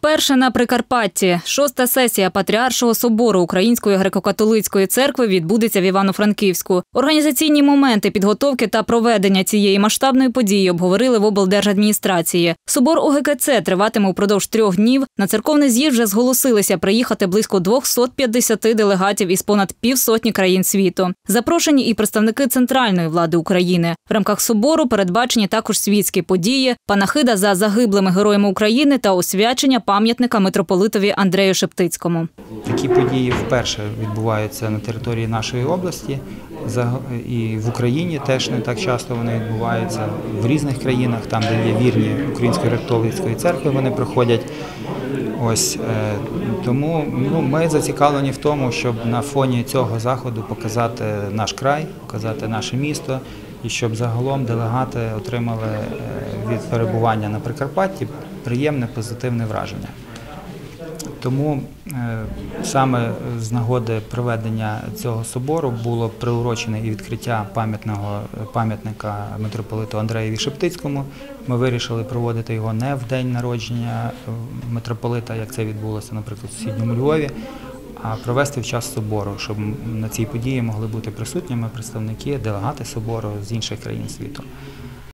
Вперше на Прикарпатті шоста сесія Патріаршого собору Української греко-католицької церкви відбудеться в Івано-Франківську. Організаційні моменти підготовки та проведення цієї масштабної події обговорили в облдержадміністрації. Собор УГКЦ триватиме упродовж трьох днів. На церковний з'їзд вже зголосилися приїхати близько 250 делегатів із понад півсотні країн світу. Запрошені і представники центральної влади України. В рамках собору передбачені також світські події, панахида за загиблими героями України та освячення пам'ятника митрополитові Андрею Шептицькому. Такі події вперше відбуваються на території нашої області і в Україні теж не так часто вони відбуваються в різних країнах, там де є вірні Української католицької церкви, вони проходять. Ось е, тому ну, ми зацікавлені в тому, щоб на фоні цього заходу показати наш край, показати наше місто, і щоб загалом делегати отримали е, від перебування на Прикарпатті приємне позитивне враження. Тому е, саме з нагоди проведення цього собору було приурочене і відкриття пам'ятного пам'ятника митрополиту Андреєві Шептицькому. Ми вирішили проводити його не в день народження е, митрополита, як це відбулося, наприклад, у сусідньому Львові, а провести в час собору, щоб на цій події могли бути присутніми представники, делегати собору з інших країн світу.